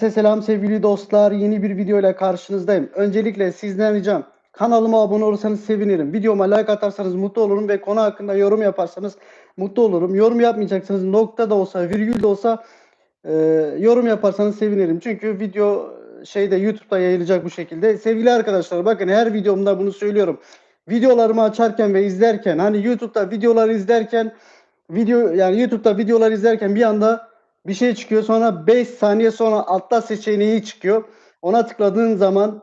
Herkese selam sevgili dostlar. Yeni bir video ile karşınızdayım. Öncelikle sizden ricam kanalıma abone olursanız sevinirim. Videoma like atarsanız mutlu olurum ve konu hakkında yorum yaparsanız mutlu olurum. Yorum yapmayacaksınız nokta da olsa virgül de olsa e, yorum yaparsanız sevinirim. Çünkü video şeyde YouTube'da yayılacak bu şekilde. Sevgili arkadaşlar bakın her videomda bunu söylüyorum. Videolarımı açarken ve izlerken hani YouTube'da videoları izlerken video yani YouTube'da videolar izlerken bir anda bir şey çıkıyor sonra 5 saniye sonra altta seçeneği çıkıyor. Ona tıkladığın zaman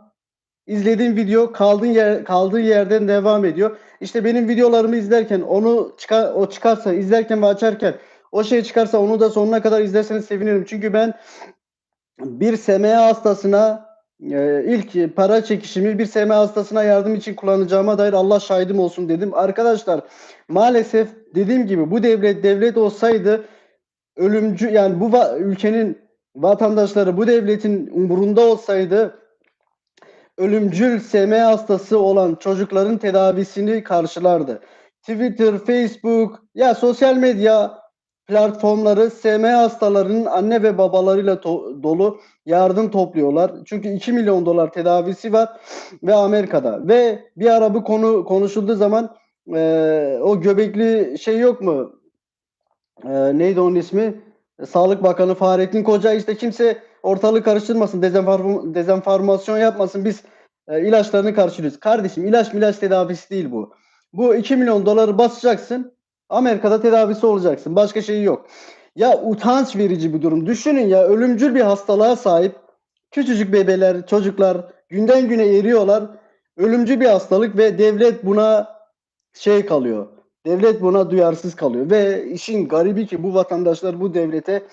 izlediğin video kaldığın yer kaldığı yerden devam ediyor. İşte benim videolarımı izlerken onu çıkar o çıkarsa izlerken ve açarken o şey çıkarsa onu da sonuna kadar izlerseniz sevinirim. Çünkü ben bir SMA hastasına e, ilk para çekişimi bir SMA hastasına yardım için kullanacağıma dair Allah şahidim olsun dedim. Arkadaşlar maalesef dediğim gibi bu devlet devlet olsaydı ölümcü yani bu va- ülkenin vatandaşları bu devletin umurunda olsaydı ölümcül SMA hastası olan çocukların tedavisini karşılardı. Twitter, Facebook ya sosyal medya platformları SMA hastalarının anne ve babalarıyla to- dolu yardım topluyorlar. Çünkü 2 milyon dolar tedavisi var ve Amerika'da. Ve bir ara bu konu konuşulduğu zaman eee, o göbekli şey yok mu? Eee, neydi onun ismi? Sağlık Bakanı Fahrettin Koca işte kimse ortalığı karıştırmasın, dezenform- dezenformasyon yapmasın. Biz e, ilaçlarını karşılıyoruz. Kardeşim ilaç ilaç tedavisi değil bu. Bu 2 milyon doları basacaksın. Amerika'da tedavisi olacaksın. Başka şey yok. Ya utanç verici bir durum. Düşünün ya ölümcül bir hastalığa sahip küçücük bebeler, çocuklar günden güne eriyorlar. Ölümcül bir hastalık ve devlet buna şey kalıyor. Devlet buna duyarsız kalıyor ve işin garibi ki bu vatandaşlar bu devlete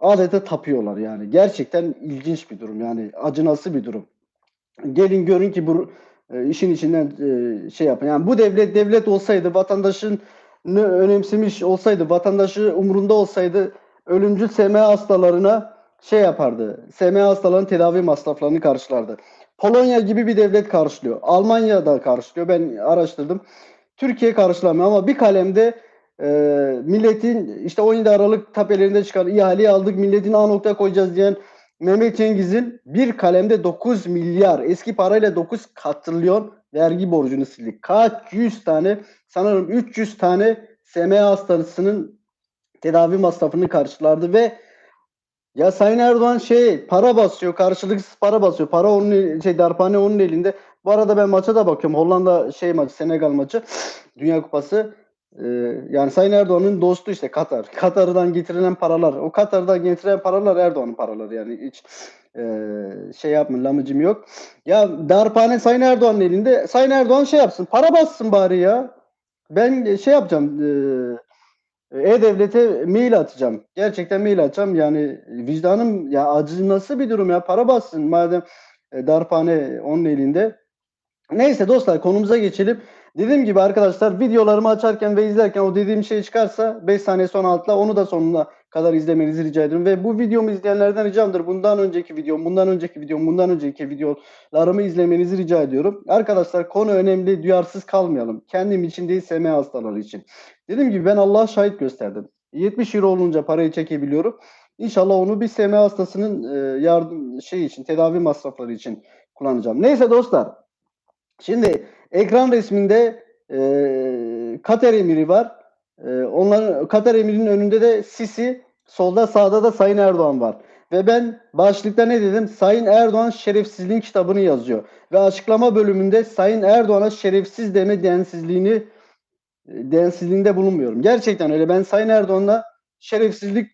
adeta tapıyorlar yani. Gerçekten ilginç bir durum yani acınası bir durum. Gelin görün ki bu e, işin içinden e, şey yapın. Yani bu devlet devlet olsaydı vatandaşın önemsemiş olsaydı, vatandaşı umurunda olsaydı ölümcül SMA hastalarına şey yapardı. SMA hastalarının tedavi masraflarını karşılardı. Polonya gibi bir devlet karşılıyor. Almanya da karşılıyor. Ben araştırdım. Türkiye karşılamıyor ama bir kalemde e, milletin işte 17 Aralık tapelerinde çıkan ihaleyi aldık milletin A nokta koyacağız diyen Mehmet Cengiz'in bir kalemde 9 milyar eski parayla 9 katrilyon vergi borcunu sildik. Kaç yüz tane sanırım 300 tane SMA hastasının tedavi masrafını karşılardı ve ya Sayın Erdoğan şey para basıyor karşılıksız para basıyor. Para onun şey darphane onun elinde. Bu arada ben maça da bakıyorum. Hollanda şey maçı Senegal maçı Dünya Kupası. Ee, yani Sayın Erdoğan'ın dostu işte Katar. Katar'dan getirilen paralar. O Katar'dan getirilen paralar Erdoğan'ın paraları yani hiç e, şey yapmın lamıcım yok. Ya darphane Sayın Erdoğan'ın elinde. Sayın Erdoğan şey yapsın. Para bassın bari ya. Ben şey yapacağım. E, E-Devlet'e mail atacağım. Gerçekten mail atacağım. Yani vicdanım ya acı nasıl bir durum ya. Para bassın madem e, darphane onun elinde. Neyse dostlar konumuza geçelim. Dediğim gibi arkadaşlar videolarımı açarken ve izlerken o dediğim şey çıkarsa 5 saniye sonra atla onu da sonuna kadar izlemenizi rica ederim. Ve bu videomu izleyenlerden ricamdır. Bundan önceki videom, bundan önceki videom, bundan önceki videolarımı izlemenizi rica ediyorum. Arkadaşlar konu önemli, duyarsız kalmayalım. Kendim için değil, SMA hastaları için. Dediğim gibi ben Allah'a şahit gösterdim. 70 euro olunca parayı çekebiliyorum. İnşallah onu bir SMA hastasının e, yardım şey için, tedavi masrafları için kullanacağım. Neyse dostlar. Şimdi ekran resminde e, Katar emiri var. E, onların Katar emirinin önünde de Sisi, solda sağda da Sayın Erdoğan var. Ve ben başlıkta ne dedim? Sayın Erdoğan şerefsizliğin kitabını yazıyor. Ve açıklama bölümünde Sayın Erdoğan'a şerefsiz deme densizliğini densizliğinde bulunmuyorum. Gerçekten öyle. Ben Sayın Erdoğan'la şerefsizlik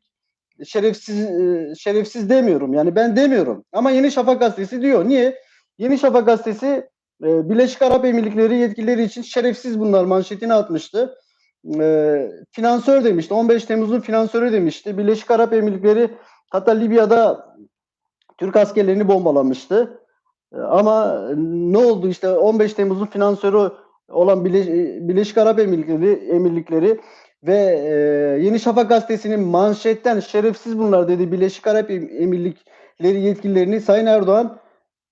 şerefsiz e, şerefsiz demiyorum. Yani ben demiyorum. Ama Yeni Şafak gazetesi diyor. Niye? Yeni Şafak gazetesi e, Birleşik Arap Emirlikleri yetkilileri için şerefsiz bunlar manşetini atmıştı. E, finansör demişti. 15 Temmuz'un finansörü demişti. Birleşik Arap Emirlikleri hatta Libya'da Türk askerlerini bombalamıştı. E, ama ne oldu işte 15 Temmuz'un finansörü olan Birleş- Birleşik Arap Emirlikleri, Emirlikleri ve e, Yeni Şafak gazetesinin manşetten şerefsiz bunlar dedi Birleşik Arap Em- Emirlikleri yetkililerini Sayın Erdoğan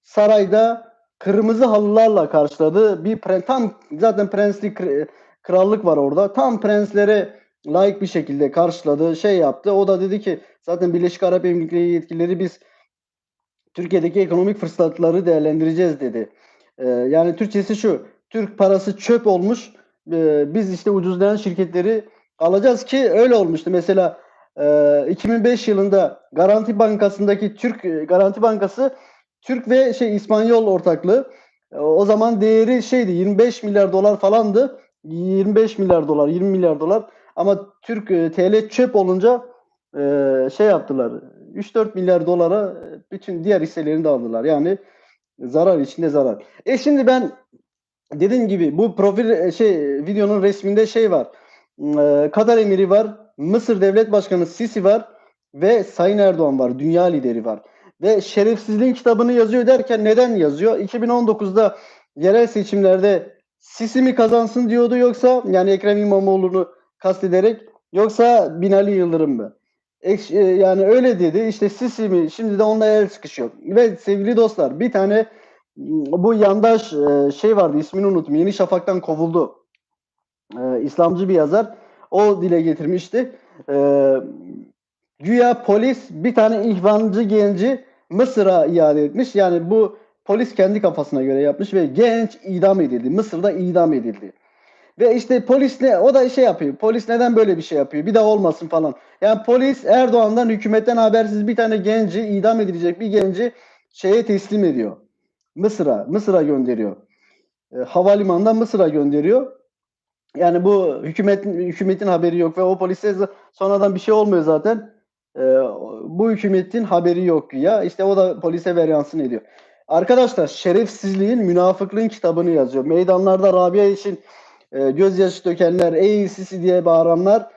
sarayda kırmızı halılarla karşıladı. Bir pre- tam zaten prenslik kr- krallık var orada. Tam prenslere layık bir şekilde karşıladı, şey yaptı. O da dedi ki zaten Birleşik Arap Emirlikleri yetkilileri biz Türkiye'deki ekonomik fırsatları değerlendireceğiz dedi. Ee, yani Türkçesi şu. Türk parası çöp olmuş. Ee, biz işte ucuzlayan şirketleri alacağız ki öyle olmuştu. Mesela e, 2005 yılında Garanti Bankası'ndaki Türk e, Garanti Bankası Türk ve şey İspanyol ortaklığı. E, O zaman değeri şeydi 25 milyar dolar falandı. 25 milyar dolar, 20 milyar dolar. Ama Türk e, TL çöp olunca e, şey yaptılar. 3-4 milyar dolara bütün diğer hisselerini de aldılar. Yani zarar içinde zarar. E şimdi ben dediğim gibi bu profil şey videonun resminde şey var. E, Katar emiri var. Mısır Devlet Başkanı Sisi var ve Sayın Erdoğan var. Dünya lideri var. Ve şerefsizliğin kitabını yazıyor derken neden yazıyor? 2019'da yerel seçimlerde Sisi mi kazansın diyordu yoksa yani Ekrem İmamoğlu'nu kastederek yoksa Binali Yıldırım mı? E, yani öyle dedi. İşte Sisi mi? Şimdi de onunla el sıkışıyor. Ve sevgili dostlar bir tane bu yandaş e, şey vardı ismini unuttum. Yeni Şafak'tan kovuldu. E, İslamcı bir yazar. O dile getirmişti. Güya polis bir tane ihvancı genci Mısır'a iade etmiş. Yani bu polis kendi kafasına göre yapmış ve genç idam edildi. Mısır'da idam edildi. Ve işte polis ne o da şey yapıyor. Polis neden böyle bir şey yapıyor? Bir daha olmasın falan. Yani polis Erdoğan'dan hükümetten habersiz bir tane genci idam edilecek bir genci şeye teslim ediyor. Mısır'a, Mısır'a gönderiyor. E, havalimanından Mısır'a gönderiyor. Yani bu hükümetin hükümetin haberi yok ve o polise sonradan bir şey olmuyor zaten. E, bu hükümetin haberi yok ya. İşte o da polise veryansını ediyor. Arkadaşlar şerefsizliğin, münafıklığın kitabını yazıyor. Meydanlarda Rabia için e, gözyaşı dökenler, ey Sisi diye bağıranlar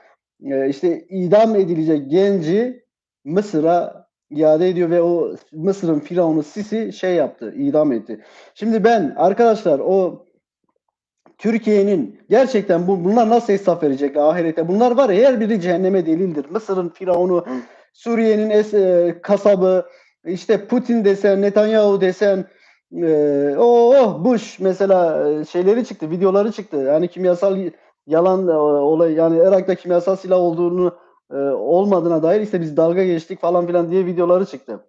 e, işte idam edilecek genci Mısır'a iade ediyor ve o Mısır'ın firavunu Sisi şey yaptı, idam etti. Şimdi ben arkadaşlar o Türkiye'nin gerçekten bu bunlar nasıl hesap verecekler ahirete? Bunlar var ya her biri cehenneme delildir. Mısır'ın firavunu, Suriye'nin es, e, kasabı, işte Putin desen, Netanyahu desen, e, oh Bush mesela e, şeyleri çıktı, videoları çıktı. Yani kimyasal yalan e, olay yani Irak'ta kimyasal silah olduğunu e, olmadığına dair işte biz dalga geçtik falan filan diye videoları çıktı.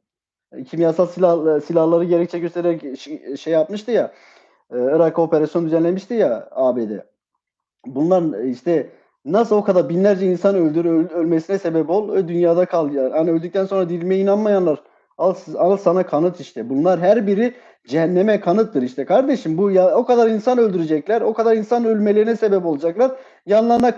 E, Kimyasal silah silahları gerekçe göstererek ş- şey yapmıştı ya. E, Irak'a operasyon düzenlemişti ya ABD. Bunlar işte nasıl o kadar binlerce insan öldür, öl- ölmesine sebep ol, dünyada kal ya. Hani öldükten sonra dirilmeye inanmayanlar al, al sana kanıt işte. Bunlar her biri cehenneme kanıttır işte kardeşim. Bu ya o kadar insan öldürecekler, o kadar insan ölmelerine sebep olacaklar. Yanlarına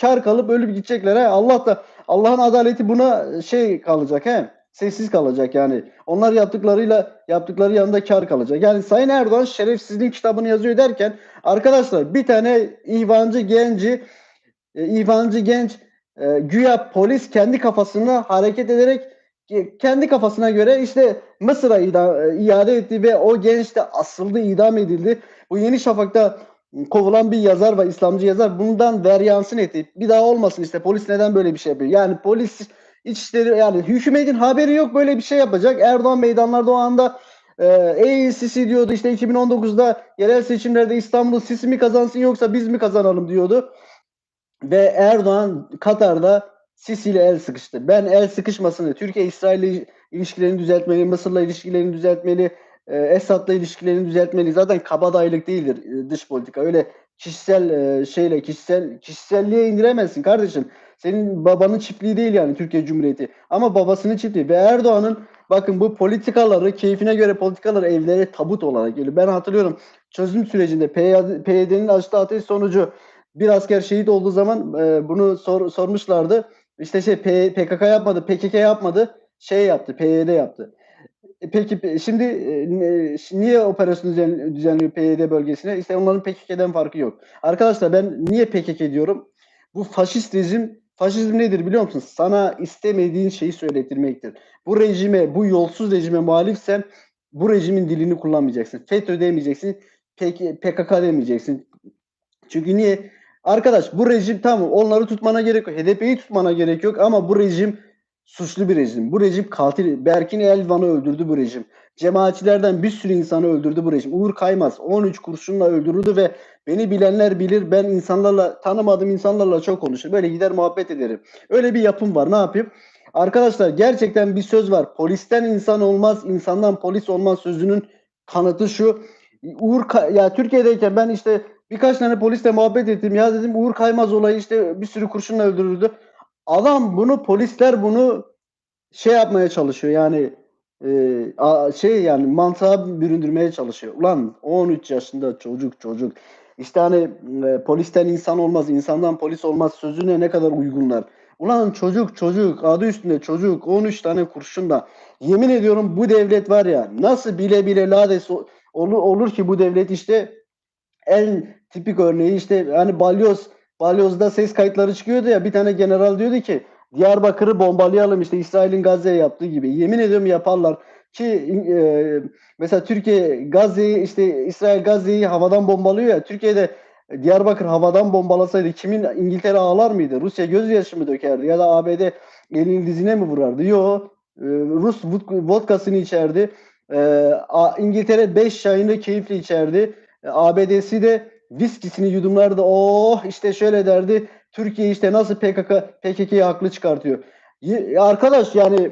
kar kalıp ölüp gidecekler. He. Allah da Allah'ın adaleti buna şey kalacak he. Sessiz kalacak yani. Onlar yaptıklarıyla yaptıkları yanında kar kalacak. Yani Sayın Erdoğan şerefsizliğin kitabını yazıyor derken arkadaşlar bir tane ihvancı genci e, ihvancı genç e, güya polis kendi kafasına hareket ederek e, kendi kafasına göre işte Mısır'a ida- e, iade etti ve o genç de asıldı, idam edildi. Bu Yeni Şafak'ta kovulan bir yazar var, İslamcı yazar. Bundan veryansın etti. Bir daha olmasın işte polis neden böyle bir şey yapıyor? Yani polis içişleri yani hükümetin haberi yok böyle bir şey yapacak. Erdoğan meydanlarda o anda e, Sisi diyordu işte 2019'da yerel seçimlerde İstanbul Sisi mi kazansın yoksa biz mi kazanalım diyordu. Ve Erdoğan Katar'da Sisi ile el sıkıştı. Ben el sıkışmasını, Türkiye İsrail ilişkilerini düzeltmeli, Mısır'la ilişkilerini düzeltmeli, e, Esad'la ilişkilerini düzeltmeli. Zaten kabadayılık değildir e, dış politika. Öyle kişisel e, şeyle kişisel kişiselliğe indiremezsin kardeşim. Senin babanın çiftliği değil yani Türkiye Cumhuriyeti. Ama babasının çiftliği. Ve Erdoğan'ın bakın bu politikaları, keyfine göre politikaları evlere tabut olarak geliyor. Ben hatırlıyorum çözüm sürecinde PYD'nin açtığı ateş sonucu bir asker şehit olduğu zaman e, bunu sor, sormuşlardı. İşte şey P- PKK yapmadı, PKK yapmadı, şey yaptı, PYD yaptı. E, Peki pe- şimdi e, niye operasyon düzen- düzenliyor PYD bölgesine? İşte onların PKK'den farkı yok. Arkadaşlar ben niye PKK diyorum? Bu faşist rejim, faşizm nedir biliyor musunuz? Sana istemediğin şeyi söyletirmektir. Bu rejime, bu yolsuz rejime muhalifsen bu rejimin dilini kullanmayacaksın. FETÖ demeyeceksin, PK, PKK demeyeceksin. Çünkü niye? Arkadaş bu rejim tamam onları tutmana gerek yok. HDP'yi tutmana gerek yok ama bu rejim suçlu bir rejim. Bu rejim katil. Berkin Elvan'ı öldürdü bu rejim. Cemaatçilerden bir sürü insanı öldürdü bu rejim. Uğur Kaymaz 13 kurşunla öldürüldü ve beni bilenler bilir ben insanlarla tanımadığım insanlarla çok konuşurum. Böyle gider muhabbet ederim. Öyle bir yapım var. Ne yapayım? arkadaşlar gerçekten bir söz var. Polisten insan olmaz, insandan polis olmaz sözünün kanıtı şu. Uğur Ka- ya Türkiye'deyken ben işte birkaç tane polisle muhabbet ettim. Ya dedim Uğur Kaymaz olayı işte bir sürü kurşunla öldürüldü. Adam bunu polisler bunu şey yapmaya çalışıyor yani e, şey yani mantığa büründürmeye çalışıyor. Ulan 13 yaşında çocuk çocuk. İşte hani e, polisten insan olmaz, insandan polis olmaz sözüne ne kadar uygunlar. Ulan çocuk çocuk adı üstünde çocuk 13 tane kurşunla. Yemin ediyorum bu devlet var ya nasıl bile bile lades olur, olur ki bu devlet işte en tipik örneği işte hani balyoz balyozda ses kayıtları çıkıyordu ya bir tane general diyordu ki Diyarbakır'ı bombalayalım işte İsrail'in Gazze'ye yaptığı gibi. Yemin ediyorum yaparlar ki e, mesela Türkiye Gazze'yi işte İsrail Gazze'yi havadan bombalıyor ya Türkiye'de Diyarbakır havadan bombalasaydı kimin İngiltere ağlar mıydı? Rusya gözyaşı mı dökerdi? Ya da ABD elini dizine mi vurardı? Yok. E, Rus vod- vodkasını içerdi. E, İngiltere 5 çayını keyifle içerdi. E, ABD'si de viskisini yudumlardı. Oh işte şöyle derdi. Türkiye işte nasıl PKK PKK'yı haklı çıkartıyor. Ya arkadaş yani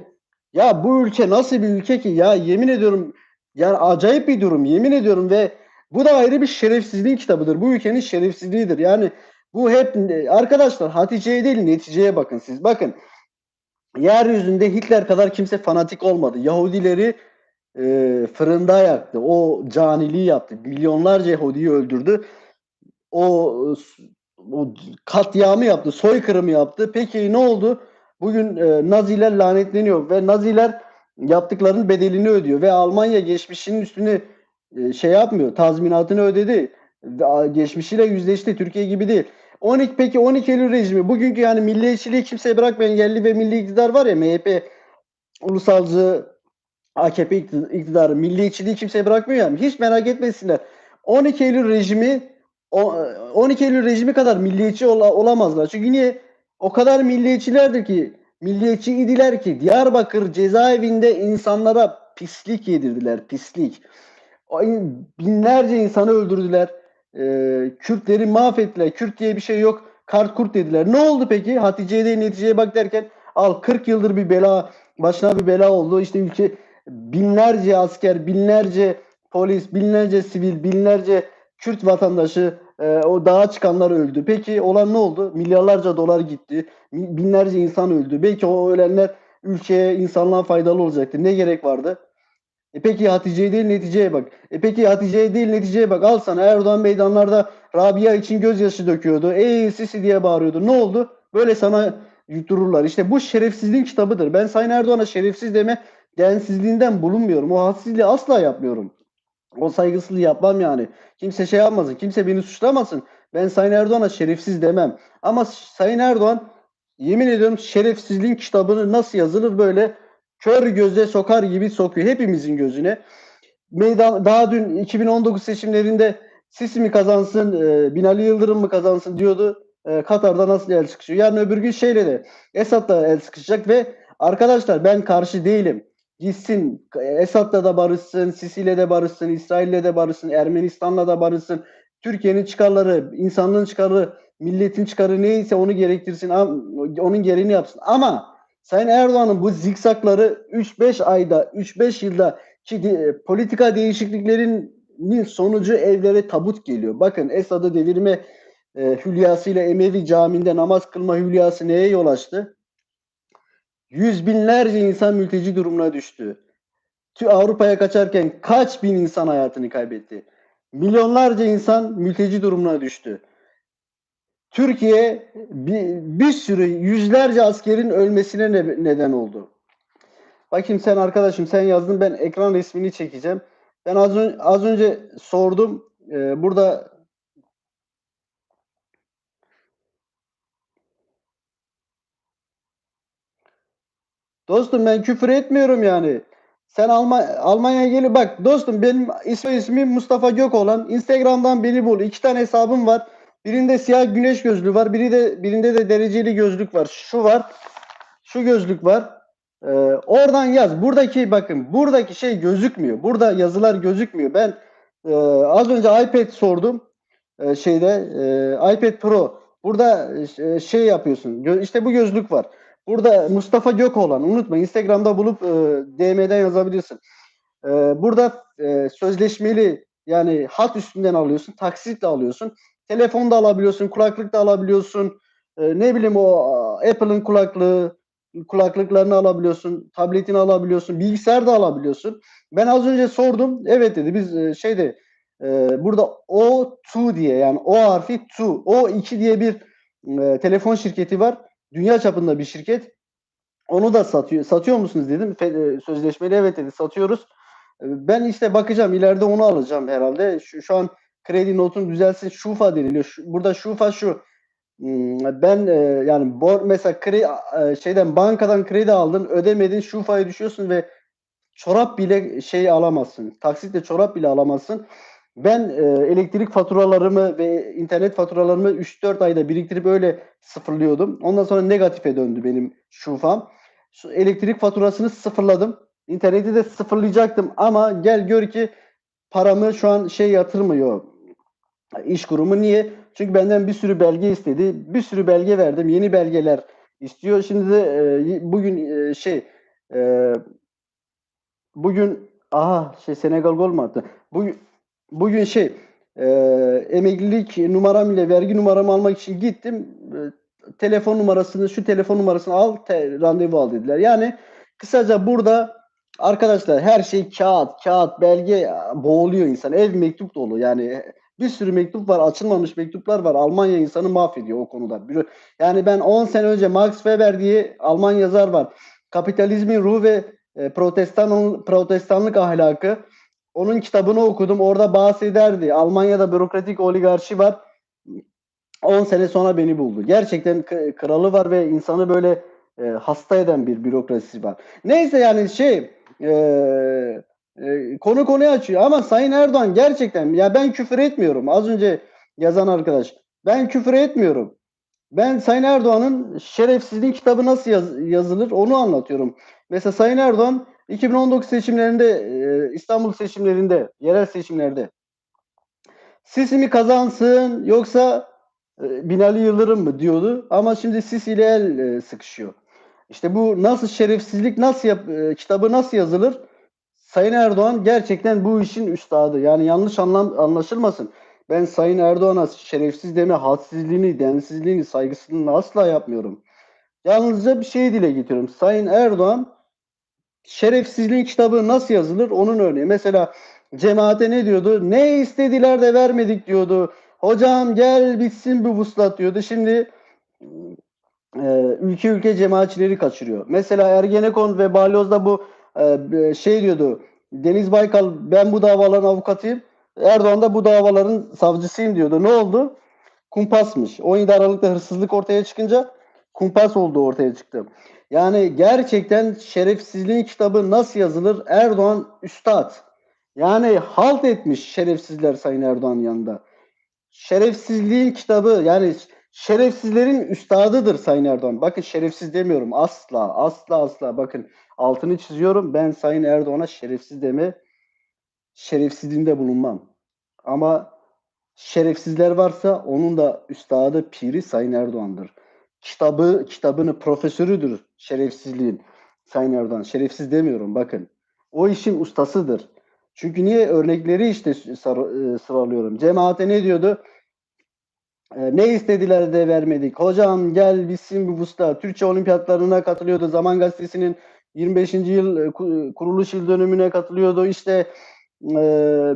ya bu ülke nasıl bir ülke ki ya yemin ediyorum yani acayip bir durum yemin ediyorum ve bu da ayrı bir şerefsizliğin kitabıdır. Bu ülkenin şerefsizliğidir. Yani bu hep arkadaşlar Hatice'ye değil neticeye bakın siz. Bakın yeryüzünde Hitler kadar kimse fanatik olmadı. Yahudileri e, fırında yaktı. O caniliği yaptı. Milyonlarca Yahudi'yi öldürdü. O, o katliamı yaptı. Soykırımı yaptı. Peki ne oldu? Bugün e, Naziler lanetleniyor ve Naziler yaptıklarının bedelini ödüyor ve Almanya geçmişinin üstüne e, şey yapmıyor. Tazminatını ödedi. Geçmişiyle yüzleşti. Türkiye gibi değil. 12 peki 12 Eylül rejimi bugünkü yani milliyetçiliği kimseye bırakmayan yerli ve milli iktidar var ya MHP ulusalcı AKP iktid- iktidarı milliyetçiliği kimseye bırakmıyor yani. Hiç merak etmesinler. 12 Eylül rejimi 12 Eylül rejimi kadar milliyetçi ola- olamazlar. Çünkü niye? O kadar milliyetçilerdir ki milliyetçi idiler ki Diyarbakır cezaevinde insanlara pislik yedirdiler. Pislik. Binlerce insanı öldürdüler. Ee, Kürtleri mahvettiler. Kürt diye bir şey yok. Kart kurt dediler. Ne oldu peki? Hatice'ye değil neticeye bak derken al 40 yıldır bir bela başına bir bela oldu. İşte ülke binlerce asker, binlerce polis, binlerce sivil, binlerce Kürt vatandaşı e, o dağa çıkanlar öldü. Peki olan ne oldu? Milyarlarca dolar gitti. Binlerce insan öldü. Belki o ölenler ülkeye, insanlığa faydalı olacaktı. Ne gerek vardı? E peki Hatice'ye değil neticeye bak. E peki Hatice'ye değil neticeye bak. Al sana Erdoğan meydanlarda Rabia için gözyaşı döküyordu. Ey Sisi diye bağırıyordu. Ne oldu? Böyle sana yuttururlar. İşte bu şerefsizliğin kitabıdır. Ben Sayın Erdoğan'a şerefsiz deme densizliğinden bulunmuyorum. O hadsizliği asla yapmıyorum. O saygısızlığı yapmam yani. Kimse şey yapmasın. Kimse beni suçlamasın. Ben Sayın Erdoğan'a şerefsiz demem. Ama Sayın Erdoğan yemin ediyorum şerefsizliğin kitabını nasıl yazılır böyle kör göze sokar gibi sokuyor hepimizin gözüne. Meydan daha dün 2019 seçimlerinde Sisi mi kazansın, e, Binali Yıldırım mı kazansın diyordu. E, Katar'da nasıl el sıkışıyor? Yarın öbür gün şeyle de Esad'la el sıkışacak ve arkadaşlar ben karşı değilim. Gitsin Esad'la da barışsın, Sisi'yle de barışsın, İsrail'le de barışsın, Ermenistan'la da barışsın. Türkiye'nin çıkarları, insanlığın çıkarı, milletin çıkarı neyse onu gerektirsin, onun gereğini yapsın. Ama Sayın Erdoğan'ın bu zikzakları 3-5 ayda, 3-5 yılda ki de- politika değişikliklerinin sonucu evlere tabut geliyor. Bakın Esad'ı devirme e, hülyasıyla Emevi Camii'nde namaz kılma hülyası neye yol açtı? Yüz binlerce insan mülteci durumuna düştü. Tü- Avrupa'ya kaçarken kaç bin insan hayatını kaybetti? Milyonlarca insan mülteci durumuna düştü. Türkiye bir, bir sürü yüzlerce askerin ölmesine ne- neden oldu. Bakayım sen arkadaşım sen yazdın ben ekran resmini çekeceğim. Ben az, ön- az önce sordum. Ee, burada dostum ben küfür etmiyorum yani. Sen Alma Almanya'ya gelip bak dostum benim ismi ismim Mustafa Gökoğlan. Instagram'dan beni bul. İki tane hesabım var. Birinde siyah güneş gözlüğü var. Biri de birinde de dereceli gözlük var. Şu var. Şu gözlük var. Ee, oradan yaz. Buradaki bakın buradaki şey gözükmüyor. Burada yazılar gözükmüyor. Ben e, az önce iPad sordum. E, şeyde e, iPad Pro. Burada e, şey yapıyorsun. Gö- işte bu gözlük var. Burada Mustafa Gökoğlan unutma Instagram'da bulup e, DM'den yazabilirsin. E, burada e, sözleşmeli yani hat üstünden alıyorsun, taksitle alıyorsun. Telefonda alabiliyorsun, kulaklık da alabiliyorsun. E, ne bileyim o Apple'ın kulaklığı, kulaklıklarını alabiliyorsun, tabletini alabiliyorsun, bilgisayar da alabiliyorsun. Ben az önce sordum. Evet dedi. Biz e, şeyde e, burada O2 diye yani O harfi 2, O2 diye bir e, telefon şirketi var. Dünya çapında bir şirket. Onu da satıyor. Satıyor musunuz dedim. Fe, sözleşmeli evet dedi. Satıyoruz. E, ben işte bakacağım. ileride onu alacağım herhalde. Şu, şu an kredi notun düzelsin. Şufa deniliyor. Şu, burada şufa şu. Hmm, ben e, yani bor mesela kredi e, şeyden bankadan kredi aldın, ödemedin, şufaya düşüyorsun ve çorap bile şey alamazsın. Taksitle çorap bile alamazsın. Ben e, elektrik faturalarımı ve internet faturalarımı 3-4 ayda biriktirip öyle sıfırlıyordum. Ondan sonra negatife döndü benim şufam. Şu elektrik faturasını sıfırladım. İnterneti de sıfırlayacaktım ama gel gör ki paramı şu an şey yatırmıyor. İş kurumu niye? Çünkü benden bir sürü belge istedi. Bir sürü belge verdim. Yeni belgeler istiyor. Şimdi de e, bugün e, şey e, bugün aha şey Senegal gol mu attı? Bugün bugün şey e, emeklilik numaram ile vergi numaramı almak için gittim. E, telefon numarasını şu telefon numarasını al te, randevu al dediler. Yani kısaca burada arkadaşlar her şey kağıt, kağıt, belge boğuluyor insan. Ev mektup dolu. Yani bir sürü mektup var, açılmamış mektuplar var. Almanya insanı mahvediyor o konuda. Yani ben 10 sene önce Max Weber diye Alman yazar var. Kapitalizmin ruhu ve e, protestan protestanlık ahlakı. Onun kitabını okudum. Orada bahsederdi. Almanya'da bürokratik oligarşi var. 10 sene sonra beni buldu. Gerçekten kralı var ve insanı böyle e, hasta eden bir bürokrasi var. Neyse yani şey e, e, konu konuyu açıyor ama Sayın Erdoğan gerçekten ya ben küfür etmiyorum. Az önce yazan arkadaş. Ben küfür etmiyorum. Ben Sayın Erdoğan'ın şerefsizliğin kitabı nasıl yaz, yazılır onu anlatıyorum. Mesela Sayın Erdoğan 2019 seçimlerinde e, İstanbul seçimlerinde, yerel seçimlerde Sisi mi kazansın yoksa e, Binali Yıldırım mı diyordu. Ama şimdi Sisi ile el e, sıkışıyor. İşte bu nasıl şerefsizlik nasıl yap, kitabı nasıl yazılır? Sayın Erdoğan gerçekten bu işin üstadı. Yani yanlış anlam anlaşılmasın. Ben Sayın Erdoğan'a şerefsiz deme, hadsizliğini, densizliğini, saygısızlığını asla yapmıyorum. Yalnızca bir şey dile getiriyorum. Sayın Erdoğan şerefsizliğin kitabı nasıl yazılır onun örneği. Mesela cemaate ne diyordu? Ne istediler de vermedik diyordu. Hocam gel bitsin bu vuslat diyordu. Şimdi e, ülke ülke cemaatçileri kaçırıyor. Mesela Ergenekon ve Balyoz'da bu e, şey diyordu. Deniz Baykal ben bu davaların avukatıyım. Erdoğan da bu davaların savcısıyım diyordu. Ne oldu? Kumpasmış. 17 Aralık'ta hırsızlık ortaya çıkınca kumpas olduğu ortaya çıktı. Yani gerçekten şerefsizliğin kitabı nasıl yazılır? Erdoğan üstad. Yani halt etmiş şerefsizler Sayın Erdoğan yanında. Şerefsizliğin kitabı yani şerefsizlerin üstadıdır Sayın Erdoğan. Bakın şerefsiz demiyorum asla asla asla bakın altını çiziyorum. Ben Sayın Erdoğan'a şerefsiz deme şerefsizliğinde bulunmam. Ama şerefsizler varsa onun da üstadı piri Sayın Erdoğan'dır. Kitabı kitabını profesörüdür şerefsizliğin Sayın Erdoğan. Şerefsiz demiyorum bakın. O işin ustasıdır. Çünkü niye örnekleri işte e, sıralıyorum. Cemaate ne diyordu? E, ne istediler de vermedik. Hocam gel bitsin bu usta. Türkçe olimpiyatlarına katılıyordu. Zaman Gazetesi'nin 25. yıl e, kuruluş yıl dönümüne katılıyordu. İşte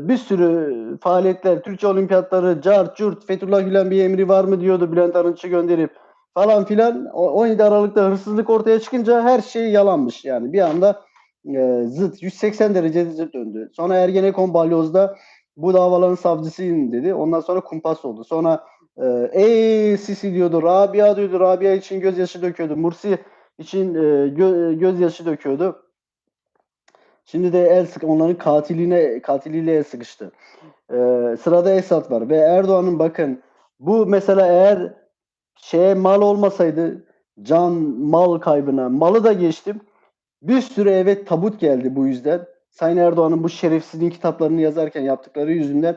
bir sürü faaliyetler, Türkçe olimpiyatları, cart, curt, Fethullah Gülen bir emri var mı diyordu Bülent Arınç'ı gönderip falan filan. 17 Aralık'ta hırsızlık ortaya çıkınca her şey yalanmış yani. Bir anda e, zıt 180 derece zıt döndü. Sonra Ergenekon balyozda bu davaların savcısıyım dedi. Ondan sonra kumpas oldu. Sonra e, ey Sisi diyordu. Rabia diyordu. Rabia için gözyaşı döküyordu. Mursi için e, gö, gözyaşı döküyordu. Şimdi de el sık onların katiline katiliyle el sıkıştı. Ee, sırada Esat var ve Erdoğan'ın bakın bu mesela eğer şeye mal olmasaydı can mal kaybına malı da geçtim. Bir sürü eve tabut geldi bu yüzden. Sayın Erdoğan'ın bu şerefsizliğin kitaplarını yazarken yaptıkları yüzünden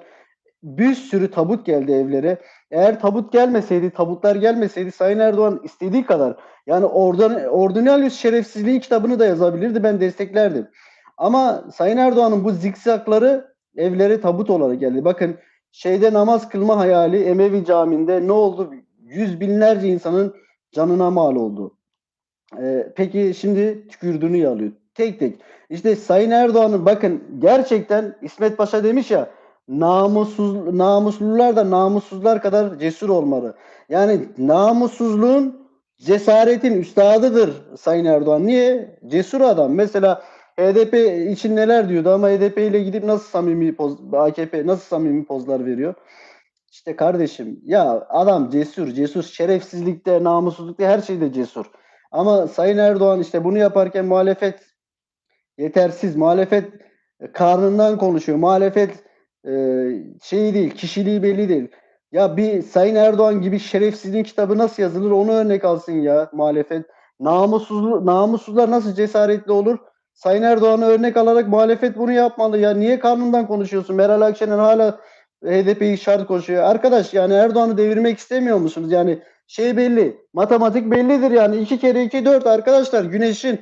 bir sürü tabut geldi evlere. Eğer tabut gelmeseydi, tabutlar gelmeseydi Sayın Erdoğan istediği kadar yani Ordon, Ordinalius şerefsizliği kitabını da yazabilirdi. Ben desteklerdim. Ama Sayın Erdoğan'ın bu zikzakları evlere tabut olarak geldi. Bakın şeyde namaz kılma hayali Emevi Camii'nde ne oldu? Yüz binlerce insanın canına mal oldu. Ee, peki şimdi tükürdüğünü yalıyor. Tek tek. İşte Sayın Erdoğan'ın bakın gerçekten İsmet Paşa demiş ya namussuz namuslular da namussuzlar kadar cesur olmalı. Yani namussuzluğun cesaretin üstadıdır Sayın Erdoğan. Niye? Cesur adam. Mesela HDP için neler diyordu ama HDP ile gidip nasıl samimi poz, AKP nasıl samimi pozlar veriyor? İşte kardeşim ya adam cesur, cesur şerefsizlikte, namussuzlukta her şeyde cesur. Ama Sayın Erdoğan işte bunu yaparken muhalefet yetersiz, muhalefet karnından konuşuyor. Muhalefet e, şeyi değil, kişiliği belli değil. Ya bir Sayın Erdoğan gibi şerefsizliğin kitabı nasıl yazılır onu örnek alsın ya muhalefet. Namussuz, namussuzlar nasıl cesaretli olur? Sayın Erdoğan'ı örnek alarak muhalefet bunu yapmalı. Ya niye karnından konuşuyorsun? Meral Akşener hala HDP'yi şart koşuyor. Arkadaş yani Erdoğan'ı devirmek istemiyor musunuz? Yani şey belli. Matematik bellidir yani. iki kere iki dört arkadaşlar. Güneşin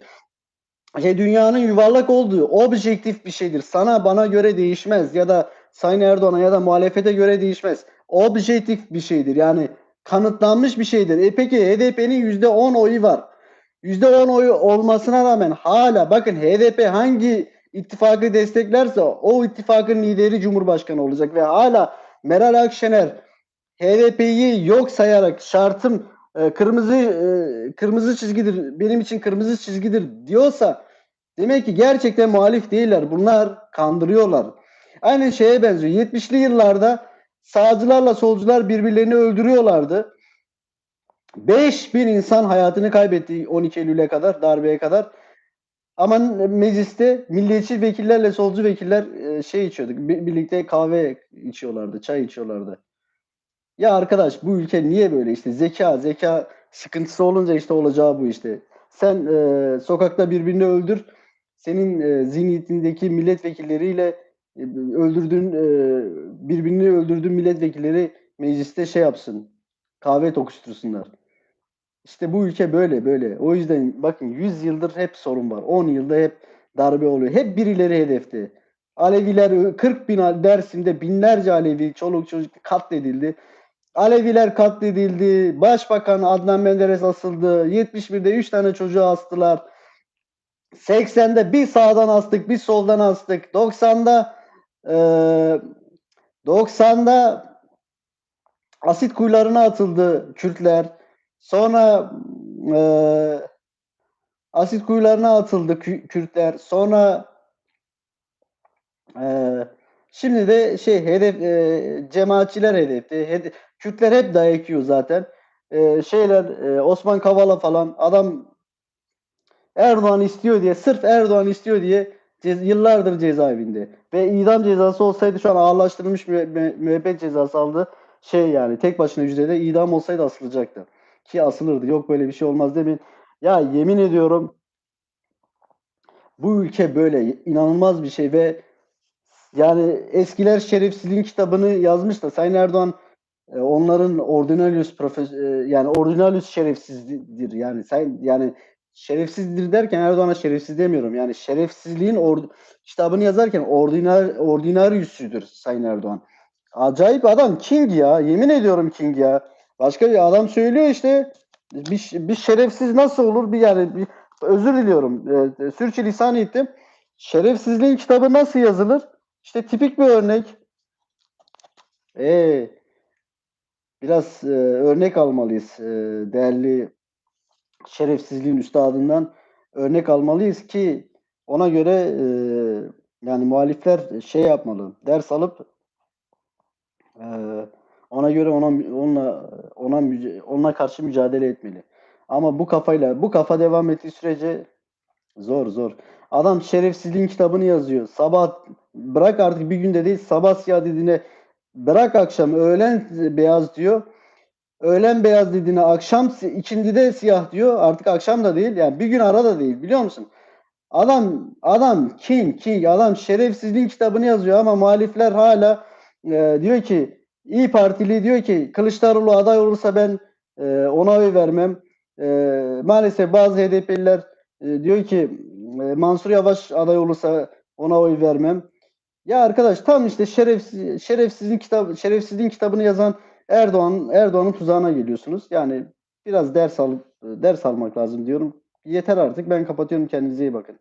şey dünyanın yuvarlak olduğu objektif bir şeydir. Sana bana göre değişmez ya da Sayın Erdoğan'a ya da muhalefete göre değişmez. Objektif bir şeydir. Yani kanıtlanmış bir şeydir. E peki HDP'nin yüzde on oyu var. Yüzde on oyu olmasına rağmen hala bakın HDP hangi ittifakı desteklerse o ittifakın lideri Cumhurbaşkanı olacak ve hala Meral Akşener HDP'yi yok sayarak şartım e, kırmızı e, kırmızı çizgidir benim için kırmızı çizgidir diyorsa demek ki gerçekten muhalif değiller. Bunlar kandırıyorlar. Aynı şeye benziyor. 70'li yıllarda sağcılarla solcular birbirlerini öldürüyorlardı. 5000 insan hayatını kaybetti 12 Eylül'e kadar, darbeye kadar. Ama mecliste milliyetçi vekillerle solcu vekiller e, şey içiyorduk. Birlikte kahve içiyorlardı, çay içiyorlardı. Ya arkadaş bu ülke niye böyle işte zeka, zeka sıkıntısı olunca işte olacağı bu işte. Sen e, sokakta birbirini öldür. Senin e, zihniyetindeki milletvekilleriyle e, öldürdüğün e, birbirini öldürdüğün milletvekilleri mecliste şey yapsın. Kahve tokuştursunlar. İşte bu ülke böyle böyle. O yüzden bakın 100 yıldır hep sorun var. 10 yılda hep darbe oluyor. Hep birileri hedefte. Aleviler 40 bin Dersim'de binlerce Alevi çoluk çocuk katledildi. Aleviler katledildi. Başbakan Adnan Menderes asıldı. 71'de 3 tane çocuğu astılar. 80'de bir sağdan astık, bir soldan astık. 90'da e, 90'da asit kuyularına atıldı Kürtler. Sonra e, asit kuyularına atıldı Kürtler. Sonra e, şimdi de şey hedef e, cemaatçiler hedefti. Hedef, Kürtler hep dayak yiyor zaten. E, şeyler e, Osman Kavala falan adam Erdoğan istiyor diye sırf Erdoğan istiyor diye cez, yıllardır cezaevinde. Ve idam cezası olsaydı şu an ağırlaştırılmış müe, müebbet cezası aldı. Şey yani tek başına hücrede idam olsaydı asılacaktı. Ki asılırdı. Yok böyle bir şey olmaz demeyin. Ya yemin ediyorum bu ülke böyle inanılmaz bir şey ve yani eskiler şerefsizliğin kitabını yazmış da Sayın Erdoğan e, onların ordinalius profes e, yani ordinalius şerefsizdir yani sen yani şerefsizdir derken Erdoğan'a şerefsiz demiyorum. Yani şerefsizliğin or kitabını yazarken ordinar ordinarius'üdür Sayın Erdoğan. Acayip adam King ya. Yemin ediyorum King ya. Başka bir adam söylüyor işte bir, bir şerefsiz nasıl olur bir yani bir, özür diliyorum. E, sürçülisan ettim. Şerefsizliğin kitabı nasıl yazılır? İşte tipik bir örnek. Ee, biraz e, örnek almalıyız. E, değerli şerefsizliğin üstadından örnek almalıyız ki ona göre e, yani muhalifler şey yapmalı. Ders alıp e, ona göre ona onunla ona onunla karşı mücadele etmeli. Ama bu kafayla bu kafa devam ettiği sürece zor zor. Adam şerefsizliğin kitabını yazıyor. Sabah bırak artık bir günde değil sabah siyah dediğine bırak akşam öğlen beyaz diyor. Öğlen beyaz dediğine akşam ikindi de siyah diyor. Artık akşam da değil. Yani bir gün ara da değil biliyor musun? Adam adam king king adam şerefsizliğin kitabını yazıyor ama muhalifler hala e, diyor ki İyi Partili diyor ki Kılıçdaroğlu aday olursa ben e, ona oy vermem. E, maalesef bazı HDP'liler e, diyor ki e, Mansur Yavaş aday olursa ona oy vermem. Ya arkadaş tam işte şerefsiz, şerefsizin kitap şerefsizliğin kitabını yazan Erdoğan Erdoğan'ın tuzağına geliyorsunuz. Yani biraz ders al ders almak lazım diyorum. Yeter artık. Ben kapatıyorum. Kendinize iyi bakın.